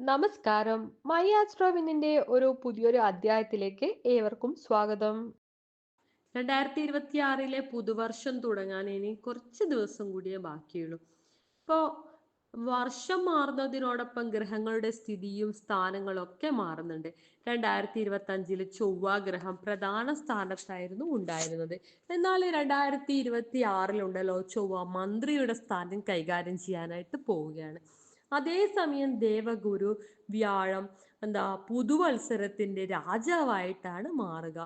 നമസ്കാരം. മൈ ആസ്ട്രോവിനിന്റെ ഒരു പുതിയൊരു അധ്യായത്തിലേക്ക് ഏവർക്കും സ്വാഗതം. രണ്ടായിരത്തി ഇരുപത്തി ആറിലെ പുതുവർഷം തുടങ്ങാൻ ഇനി കുറച്ച് ദിവസം കൂടിയേ ബാക്കിയുള്ളൂ. ഇപ്പോ വർഷം മാറുന്നതിനോടൊപ്പം ഗ്രഹങ്ങളുടെ സ്ഥിതിയും സ്ഥാനങ്ങളും ഒക്കെ മാറുന്നുണ്ട്. രണ്ടായിരത്തി ഇരുപത്തി അഞ്ചിൽ ചൊവ്വ ഗ്രഹം പ്രധാന സ്ഥാനത്തായിരുന്നു ഉണ്ടായിരുന്നത്. എന്നാൽ രണ്ടായിരത്തി ഇരുപത്തി ആറിലുണ്ടല്ലോ ചൊവ്വ മന്ത്രിയുടെ സ്ഥാനം കൈകാര്യം ചെയ്യാനായിട്ട് പോവുകയാണ്. അതേസമയം ദേവഗുരു വ്യാഴം എന്താ പുതുവത്സരത്തിന്റെ രാജാവായിട്ടാണ് മാറുക.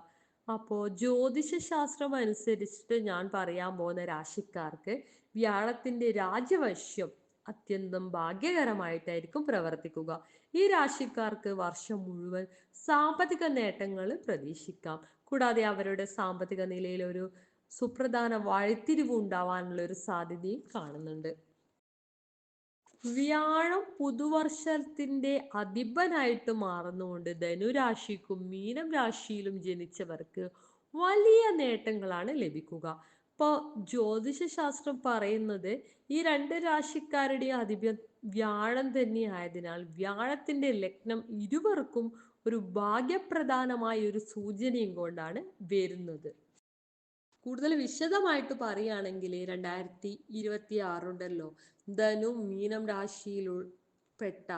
അപ്പോൾ ജ്യോതിഷ ശാസ്ത്രം അനുസരിച്ചിട്ട് ഞാൻ പറയാൻ പോകുന്ന രാശിക്കാർക്ക് വ്യാഴത്തിന്റെ രാജവശ്യം അത്യന്തം ഭാഗ്യകരമായിട്ടായിരിക്കും പ്രവർത്തിക്കുക. ഈ രാശിക്കാർക്ക് വർഷം മുഴുവൻ സാമ്പത്തിക നേട്ടങ്ങൾ പ്രതീക്ഷിക്കാം. കൂടാതെ അവരുടെ സാമ്പത്തിക നിലയിൽ ഒരു സുപ്രധാന വഴിത്തിരിവ് ഉണ്ടാവാനുള്ള ഒരു സാധ്യതയും കാണുന്നുണ്ട്. വ്യാഴം പുതുവർഷത്തിന്റെ അധിപനായിട്ട് മാറുന്നുകൊണ്ട് ധനുരാശിക്കും മീനം രാശിയിലും ജനിച്ചവർക്ക് വലിയ നേട്ടങ്ങളാണ് ലഭിക്കുക. ഇപ്പോൾ ജ്യോതിഷശാസ്ത്രം പറയുന്നത് ഈ രണ്ട് രാശിക്കാരുടെ അധിപൻ വ്യാഴം തന്നെ ആയതിനാൽ വ്യാഴത്തിന്റെ ലഗ്നം ഇരുവർക്കും ഒരു ഭാഗ്യപ്രധാനമായ ഒരു സൂചനയും കൊണ്ടാണ് വരുന്നത്. കൂടുതൽ വിശദമായിട്ട് പറയുകയാണെങ്കിൽ രണ്ടായിരത്തി ഇരുപത്തി ആറുണ്ടല്ലോ ധനു മീനം രാശിയിൽ പെട്ട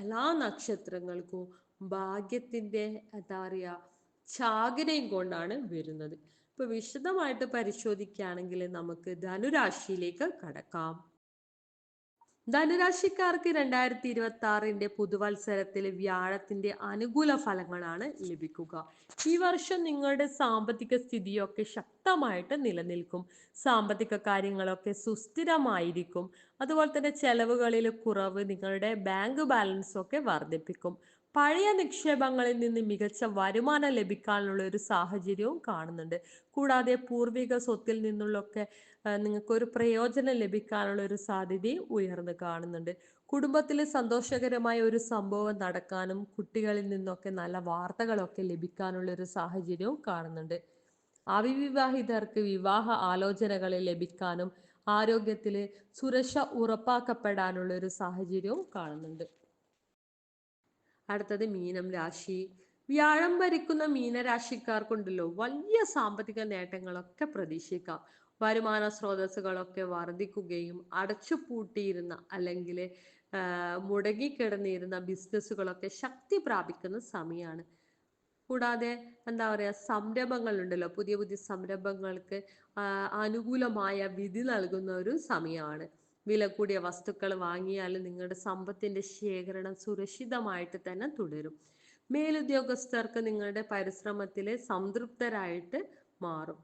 എല്ലാ നക്ഷത്രങ്ങൾക്കും ഭാഗ്യത്തിന്റെ എന്താ പറയുക ചാകരയും കൊണ്ടാണ് വരുന്നത്. ഇപ്പൊ വിശദമായിട്ട് പരിശോധിക്കുകയാണെങ്കിൽ നമുക്ക് ധനുരാശിയിലേക്ക് കടക്കാം. ധനുരാശിക്കാർക്ക് രണ്ടായിരത്തി ഇരുപത്തി ആറിന്റെ പുതുവത്സരത്തിൽ വ്യാഴത്തിന്റെ അനുകൂല ഫലങ്ങളാണ് ലഭിക്കുക. ഈ വർഷം നിങ്ങളുടെ സാമ്പത്തിക സ്ഥിതിയൊക്കെ ശക്തമായിട്ട് നിലനിൽക്കും. സാമ്പത്തിക കാര്യങ്ങളൊക്കെ സുസ്ഥിരമായിരിക്കും. അതുപോലെ തന്നെ ചെലവുകളിൽ കുറവ് നിങ്ങളുടെ ബാങ്ക് ബാലൻസ് ഒക്കെ വർദ്ധിപ്പിക്കും. പഴയ നിക്ഷേപങ്ങളിൽ നിന്ന് മികച്ച വരുമാനം ലഭിക്കാനുള്ള ഒരു സാഹചര്യവും കാണുന്നുണ്ട്. കൂടാതെ പൂർവിക സ്വത്തിൽ നിന്നുള്ളൊക്കെ നിങ്ങൾക്ക് ഒരു പ്രയോജനം ലഭിക്കാനുള്ള ഒരു സാധ്യതയും ഉയർന്നു കാണുന്നുണ്ട്. കുടുംബത്തിൽ സന്തോഷകരമായ ഒരു സംഭവം നടക്കാനും കുട്ടികളിൽ നിന്നൊക്കെ നല്ല വാർത്തകളൊക്കെ ലഭിക്കാനുള്ള ഒരു സാഹചര്യവും കാണുന്നുണ്ട്. അവിവിവാഹിതർക്ക് വിവാഹ ആലോചനകൾ ലഭിക്കാനും ആരോഗ്യത്തിൽ സുരക്ഷ ഉറപ്പാക്കപ്പെടാനുള്ള ഒരു സാഹചര്യവും കാണുന്നുണ്ട്. അടുത്തത് മീനം രാശി. വ്യാഴം ഭരിക്കുന്ന മീനരാശിക്കാർക്കുണ്ടല്ലോ വലിയ സാമ്പത്തിക നേട്ടങ്ങളൊക്കെ പ്രതീക്ഷിക്കാം. വരുമാന സ്രോതസ്സുകളൊക്കെ വർദ്ധിക്കുകയും അടച്ചുപൂട്ടിയിരുന്ന അല്ലെങ്കിൽ മുടങ്ങിക്കിടന്നിരുന്ന ബിസിനസ്സുകളൊക്കെ ശക്തി പ്രാപിക്കുന്ന സമയമാണ് കൂടാതെ എന്താ പറയുക സംരംഭങ്ങളുണ്ടല്ലോ പുതിയ പുതിയ സംരംഭങ്ങൾക്ക് അനുകൂലമായ വിധി നൽകുന്ന ഒരു സമയമാണ് വില കൂടിയ വസ്തുക്കൾ വാങ്ങിയാൽ നിങ്ങളുടെ സമ്പത്തിന്റെ ശേഖരണം സുരക്ഷിതമായിട്ട് തന്നെ തുടരും. മേലുദ്യോഗസ്ഥർക്ക് നിങ്ങളുടെ പരിശ്രമത്തിൽ സംതൃപ്തരായിട്ട് മാറും.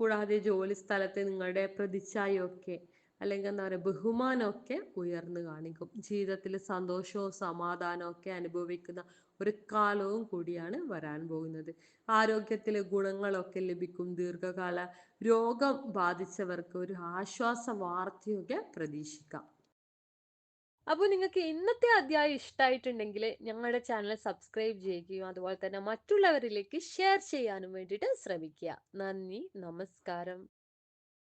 കൂടാതെ ജോലി സ്ഥലത്തെ നിങ്ങളുടെ പ്രതിച്ഛായൊക്കെ അല്ലെങ്കിൽ എന്താ പറയുക ബഹുമാനമൊക്കെ ഉയർന്നു കാണിക്കും. ജീവിതത്തിൽ സന്തോഷവും സമാധാനവും ഒക്കെ അനുഭവിക്കുന്ന ഒരു കാലവും കൂടിയാണ് വരാൻ പോകുന്നത്. ആരോഗ്യത്തിൽ ഗുണങ്ങളൊക്കെ ലഭിക്കും. ദീർഘകാല രോഗം ബാധിച്ചവർക്ക് ഒരു ആശ്വാസ വാർത്തയൊക്കെ പ്രതീക്ഷിക്കാം. അപ്പോൾ നിങ്ങൾക്ക് ഇന്നത്തെ അധ്യായം ഇഷ്ടമായിട്ടുണ്ടെങ്കിൽ ഞങ്ങളുടെ ചാനൽ സബ്സ്ക്രൈബ് ചെയ്യുകയും അതുപോലെ തന്നെ മറ്റുള്ളവരിലേക്ക് ഷെയർ ചെയ്യാനും വേണ്ടിയിട്ട് ശ്രമിക്കുക. നന്ദി. നമസ്കാരം.